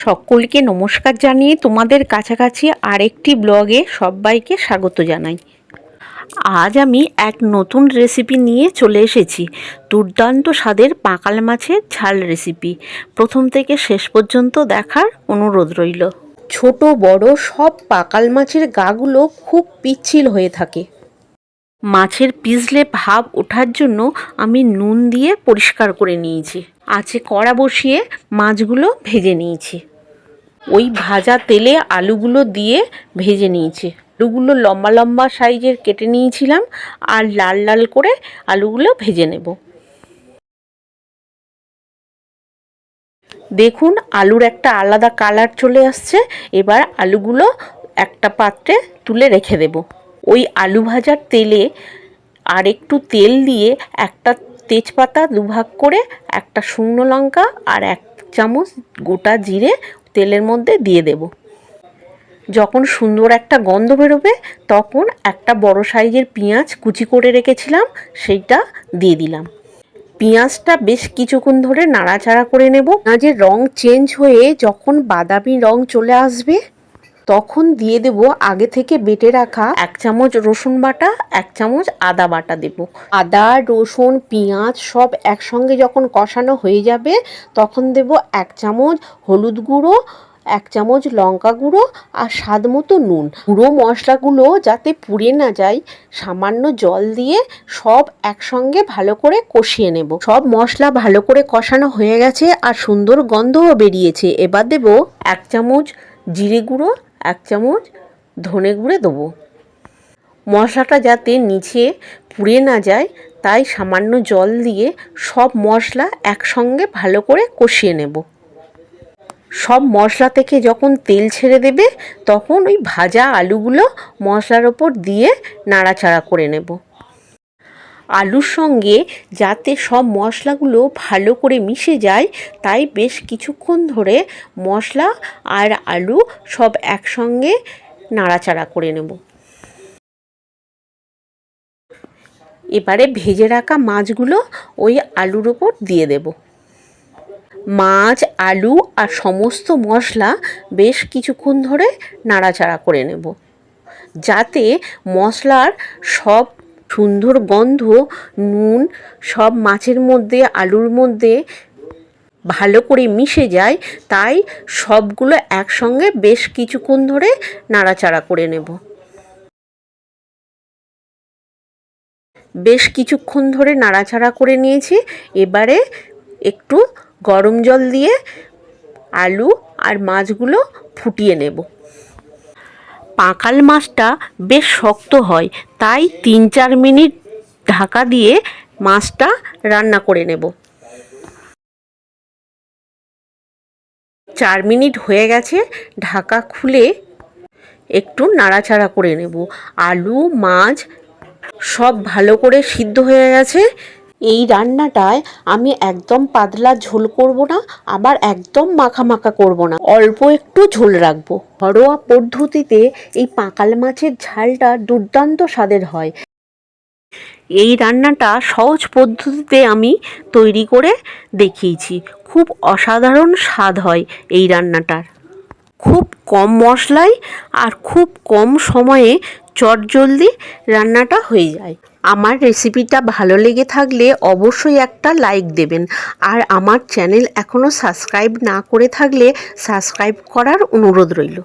সকলকে নমস্কার জানিয়ে তোমাদের কাছাকাছি আরেকটি ব্লগে সবাইকে স্বাগত জানাই। আজ আমি এক নতুন রেসিপি নিয়ে চলে এসেছি। দুর্দান্ত স্বাদের পাকাল মাছের ঝাল রেসিপি প্রথম থেকে শেষ পর্যন্ত দেখার অনুরোধ রইল। ছোট, বড় সব পাকাল মাছের গাগুলো খুব পিচ্ছিল হয়ে থাকে। মাছের পিছলে ভাব ওঠার জন্য আমি নুন দিয়ে পরিষ্কার করে নিয়েছি। আছে কড়া বসিয়ে মাছগুলো ভেজে নিয়েছি। ওই ভাজা তেলে আলুগুলো দিয়ে ভেজে নিয়েছি। আলুগুলো লম্বা লম্বা সাইজের কেটে নিয়েছিলাম আর লাল লাল করে আলুগুলো ভেজে নেব। দেখুন আলুর একটা আলাদা কালার চলে আসছে। এবার আলুগুলো একটা পাত্রে তুলে রেখে দেব। ওই আলু ভাজার তেলে আর একটু তেল দিয়ে একটা তেজপাতা দুভাগ করে, একটা শুকনো লঙ্কা আর এক চামচ গোটা জিরে তেলের মধ্যে দিয়ে দেব। যখন সুন্দর একটা গন্ধ বেরোবে, তখন একটা বড় সাইজের পেঁয়াজ কুচি করে রেখেছিলাম, সেইটা দিয়ে দিলাম। পেঁয়াজটা বেশ কিছুক্ষণ ধরে নাড়াচাড়া করে নেব। পেঁয়াজের রং চেঞ্জ হয়ে যখন বাদামি রং চলে আসবে তখন দিয়ে দেব আগে থেকে বেটে রাখা এক চামচ রসুন বাটা, এক চামচ আদা বাটা দেব। আদা, রসুন, পেঁয়াজ সব একসঙ্গে যখন কষানো হয়ে যাবে, তখন দেব এক চামচ হলুদ গুঁড়ো, এক চামচ লঙ্কা গুঁড়ো আর স্বাদ মতো নুন। গুঁড়ো মশলাগুলো যাতে পুড়ে না যায়, সামান্য জল দিয়ে সব একসঙ্গে ভালো করে কষিয়ে নেব। সব মশলা ভালো করে কষানো হয়ে গেছে আর সুন্দর গন্ধও বেরিয়েছে। এবার দেব এক চামচ জিরে গুঁড়ো এক চামচ ধনে গুঁড়ে দেবো। মশলাটা যাতে নিচে পুড়ে না যায়, তাই সামান্য জল দিয়ে সব মশলা একসঙ্গে ভালো করে কষিয়ে নেব। সব মশলা থেকে যখন তেল ছেড়ে দেবে, তখন ওই ভাজা আলুগুলো মশলার ওপর দিয়ে নাড়াচাড়া করে নেব। আলুর সঙ্গে যাতে সব মশলাগুলো ভালো করে মিশে যায়, তাই বেশ কিছুক্ষণ ধরে মশলা আর আলু সব একসঙ্গে নাড়াচাড়া করে নেব। এবারে ভেজে রাখা মাছগুলো ওই আলুর ওপর দিয়ে দেব। মাছ, আলু আর সমস্ত মশলা বেশ কিছুক্ষণ ধরে নাড়াচাড়া করে নেব। যাতে মশলার সব সুন্দর গন্ধ, নুন, সব মাছের মধ্যে, আলুর মধ্যে ভালো করে মিশে যায়, তাই সবগুলো একসঙ্গে বেশ কিছুক্ষণ ধরে নাড়াচাড়া করে নেব। বেশ কিছুক্ষণ ধরে নাড়াচাড়া করে নিয়েছি, এবারে একটু গরম জল দিয়ে আলু আর মাছগুলো ফুটিয়ে নেব। পাঁকাল মাছটা বেশ শক্ত হয়, তাই তিন চার মিনিট ঢাকা দিয়ে মাছটা রান্না করে নেব। চার মিনিট হয়ে গেছে, ঢাকা খুলে একটু নাড়াচাড়া করে নেব। আলু, মাছ সব ভালো করে সিদ্ধ হয়ে গেছে। এই রান্নাটায় আমি একদম পাতলা ঝোল করব না, আবার একদম মাখা মাখা করব না। অল্প একটু ঝোল রাখব। ঘরোয়া পদ্ধতিতে এই পাকাল মাছের ঝালটা দুর্দান্ত স্বাদের হয়। এই রান্নাটা সহজ পদ্ধতিতে আমি তৈরি করে দেখিয়েছি। খুব অসাধারণ স্বাদ হয় এই রান্নাটার। খুব কম মশলায় আর খুব কম সময়ে চটজলদি রান্নাটা হয়ে যায়। আমার রেসিপিটা ভালো লেগে থাকলে অবশ্যই একটা লাইক দেবেন। আর আমার চ্যানেল এখনও সাবস্ক্রাইব না করে থাকলে সাবস্ক্রাইব করার অনুরোধ রইল।